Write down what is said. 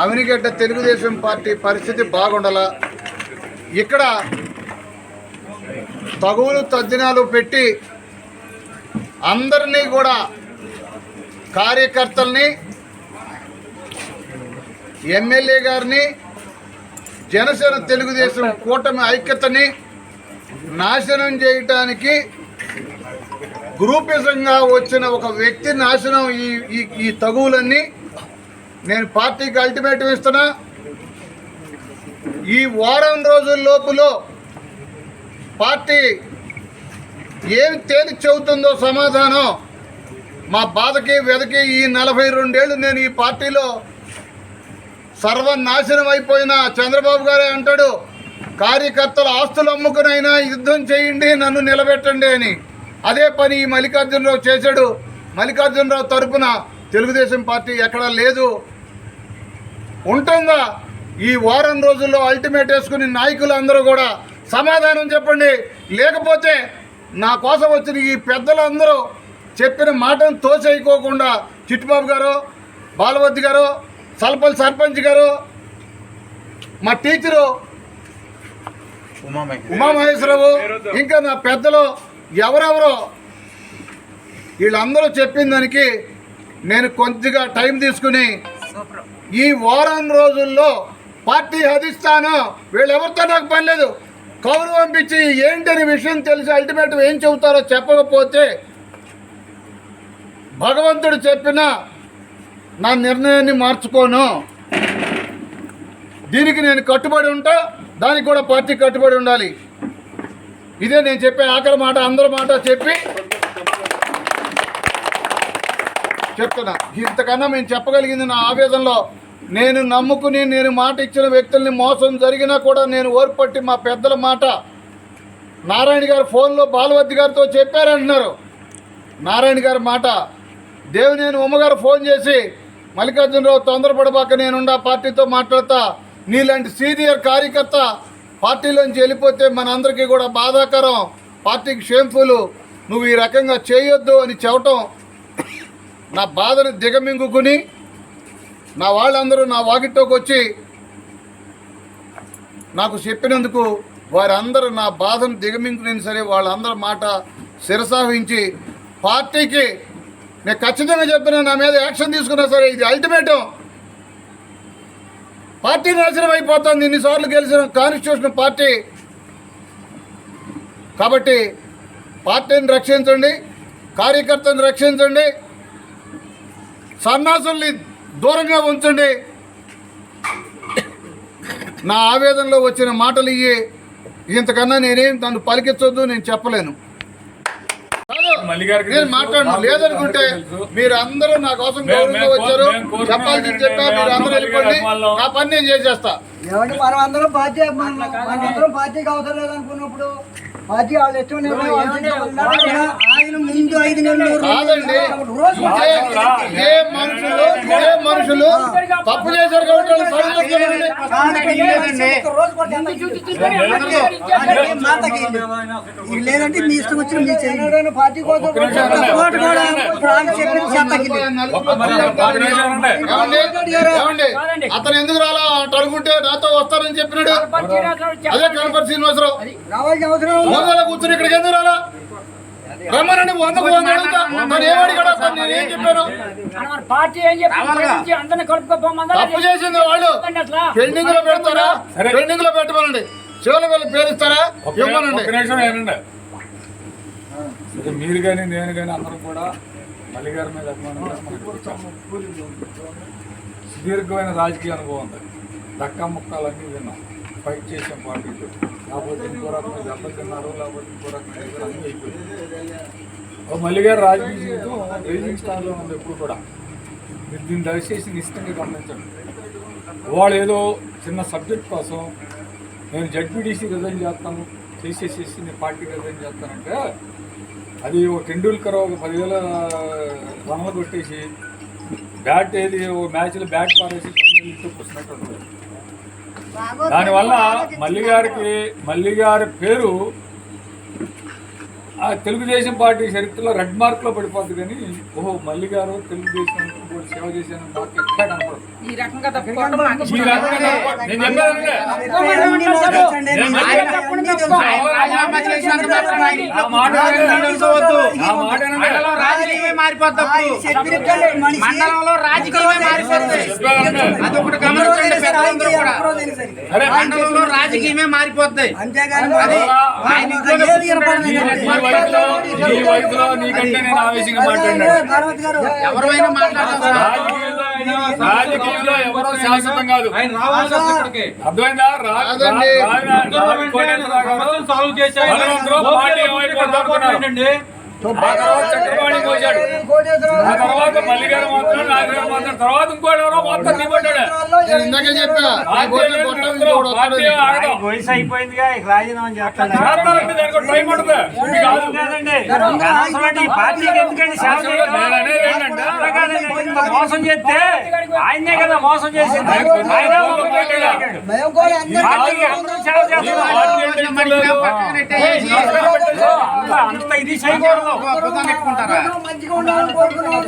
Avanigadda Telugu Desam party పరిస్థితి బాగుండాల? ఇక్కడ తగువులు తద్దినాలు పెట్టి అందరినీ కూడా కార్యకర్తల్ని ఎమ్మెల్యే గారిని జనసేన తెలుగుదేశం కూటమి ఐక్యతని నాశనం చేయటానికి గ్రూపిజంగా వచ్చిన ఒక వ్యక్తి నాశనం ఈ ఈ ఈ తగువులన్నీ నేను పార్టీకి అల్టిమేటం ఇస్తున్నా. ఈ వారం రోజుల లోపులో పార్టీ ఏమి తేలి చెబుతుందో సమాధానం మా బాధకి వెదకి ఈ నలభై రెండేళ్ళు నేను ఈ పార్టీలో సర్వనాశనం అయిపోయిన చంద్రబాబు గారే అంటాడు కార్యకర్తల ఆస్తులు అమ్ముకునైనా యుద్ధం చేయండి నన్ను నిలబెట్టండి అని. అదే పని ఈ మల్లికార్జునరావు చేశాడు. మల్లికార్జునరావు తరపున తెలుగుదేశం పార్టీ ఎక్కడా లేదు. ఉంటుందా? ఈ వారం రోజుల్లో అల్టిమేట్ వేసుకుని నాయకులు అందరూ కూడా సమాధానం చెప్పండి. లేకపోతే నా కోసం వచ్చిన ఈ పెద్దలందరూ చెప్పిన మాటను తోసేయకోకుండా చిట్టుబాబు గారు బాలవద్ది గారు సల్పల్ సర్పంచ్ గారు మా టీచరు ఉమామహేశ్వరరావు. ఇంకా నా పెద్దలు ఎవరెవరో వీళ్ళందరూ చెప్పిన దానికి నేను కొద్దిగా టైం తీసుకుని ఈ వారం రోజుల్లో పార్టీ హదిస్తాను వీళ్ళెవరితో నాకు పని లేదు. కౌరు పంపించి ఏంటని విషయం తెలిసి అల్టిమేట్ ఏం చెబుతారో చెప్పకపోతే భగవంతుడు చెప్పిన నా నిర్ణయాన్ని మార్చుకోను. దీనికి నేను కట్టుబడి ఉంటా దానికి కూడా పార్టీ కట్టుబడి ఉండాలి. ఇదే నేను చెప్పే ఆఖరి మాట అందరి మాట చెప్పి చెప్తున్నా. ఇంతకన్నా మేము చెప్పగలిగింది నా ఆవేదనలో. నేను నమ్ముకుని నేను మాట ఇచ్చిన వ్యక్తుల్ని మోసం జరిగినా కూడా నేను ఓర్పట్టి మా పెద్దల మాట నారాయణ గారు ఫోన్లో బాలవద్ది గారితో చెప్పారంటున్నారు. నారాయణ గారి మాట దేవినేని ఉమ్మగారు ఫోన్ చేసి మల్లికార్జునరావు తొందరపడబాక నేనుండా పార్టీతో మాట్లాడతా నీలాంటి సీనియర్ కార్యకర్త పార్టీలోంచి వెళ్ళిపోతే మనందరికీ కూడా బాధాకరం. పార్టీకి షేమ్ఫుల్ నువ్వు ఈ రకంగా చేయొద్దు అని చెప్పటం నా బాధను దిగమింగుకుని నా వాళ్ళందరూ నా వాకిట్లోకి వచ్చి నాకు చెప్పినందుకు వారందరూ నా బాధను దిగమింగుకుని సరే వాళ్ళందరి మాట శిరసాహించి పార్టీకి నేను ఖచ్చితంగా చెప్పిన నా మీద యాక్షన్ తీసుకున్నా సరే ఇది అల్టిమేటం. పార్టీ నాశనం అయిపోతుంది ఇన్నిసార్లు గెలిచిన కాన్స్టిట్యూషన్ పార్టీ. కాబట్టి పార్టీని రక్షించండి కార్యకర్తను రక్షించండి సన్నాసుల్ని దూరంగా ఉంచండి. నా ఆవేదనలో వచ్చిన మాటలు ఇవి ఇంతకన్నా నేనేం దాన్ని పలికించొద్దు నేను చెప్పలేను. నేను మాట్లాడను. లేదనుకుంటే మీరు అందరూ నా కోసం గౌరవంగా వచ్చారు. చెప్పాల్సింది చెప్పా మీరు అందరూ వెళ్ళిపోండి. నా పని నేను చేసేస్తా. ఏమంటే మనం అందరం పార్టీ పార్టీకి అవసరం లేదనుకున్నప్పుడు పార్టీ వాళ్ళు ఇష్టం ముందు ఐదు మనుషులు ఏ మనుషులు తప్పు చేశారు కాబట్టి ఇది లేదంటే మీ ఇష్టం వచ్చిన మీ చేయండి పార్టీ కోసం ఓటు కూడా చేతకి? అతను ఎందుకు రాలా? నాతో వస్తారని చెప్పినాడు. అదే కనపడి శ్రీనివాసరావు. రావాల్సిన అవసరం కూర్చుని ఇక్కడికి ఎందుకు రాలా? రమ్మనండి వందకు వంద అడుగుతా. నేను ఏం చెప్పాను? మన పార్టీ ఏం తప్పు చేసింది వాళ్ళు. పెండింగ్లో పెడతారా? పెండింగ్లో పెట్టమనండి. చివరి వెళ్ళి పేరుస్తారా సరే మీరు కానీ నేను కానీ అందరం కూడా మల్లి గారి మీద అభిమానం. సుదీర్ఘమైన రాజకీయ అనుభవం ఉంది. దక్క ముక్కలన్నీ విన్నాం. ఫైట్ చేసాం పార్టీతో లేకపోతే ఇంకో రకమైన దెబ్బ తిన్నారు లేకపోతే ఇంకో రకమైన అన్నీ అయిపోయింది. ఓ మల్లి గారి రాజకీయ జీవితం రేజింగ్ స్టార్లో ఉంది ఎప్పుడు కూడా. మీరు దీన్ని దయచేసి నిశ్చితంగా గమనించండి. వాళ్ళు ఏదో చిన్న సబ్జెక్ట్ కోసం నేను జడ్పీటీసీ రిజైన్ చేస్తాను చేసేసేసి నేను పార్టీ రిజైన్ చేస్తానంటే అది ఓ టెండూల్కర్ ఒక పదివేల రన్లు కొట్టేసి బ్యాట్ ఏది ఓ మ్యాచ్లో బ్యాట్ పారేసి కూర్చున్నట్టు దానివల్ల మల్లి గారికి మల్లి గారి పేరు ఆ తెలుగుదేశం పార్టీ చరిత్రలో రెడ్ మార్క్లో పడిపోద్ది కానీ ఓహో మల్లి గారు తెలుగుదేశం సేవ చేశాను మాకు ఎక్కడ కనపడదు ఈ రకంగా తప్పుకోవడం మాకు ఇష్టం ఆ మాట. ఆ మాట వినండి. మండలంలో రాజకీయమే మండలంలో మారిపోతుంది చెప్పానంటే. అది ఒకటి గమనించండి పెద్దలందరూ కూడా సరే మండలంలో రాజకీయమే వయసులో వయసులో నీకంటే నేను ఆవేశంగా మాట్లాడినాను గారు ఎవరైనా మాట్లాడతారు రాజకీయంలో ఎవరో శాశ్వతం కాదు. ఆయన అర్థమైందా? సాల్వ్? ఆ తర్వాత ఆ తర్వాత మాత్రం మాత్రం ఇంకోటి ఎవరో మొత్తం దిగొట్టాడు నేను ఇందాకే చెప్పా. వయసు అయిపోయిందిగా ఇక రాజీనామా పార్టీకి ఎందుకండి ఇంత మోసం చేస్తే ఆయన్నే కదా మోసం చేసింది ఆయన. అంత- అంత ఇది చేయకూడదు మంచిగా ఉండాలని కోరుకున్నాం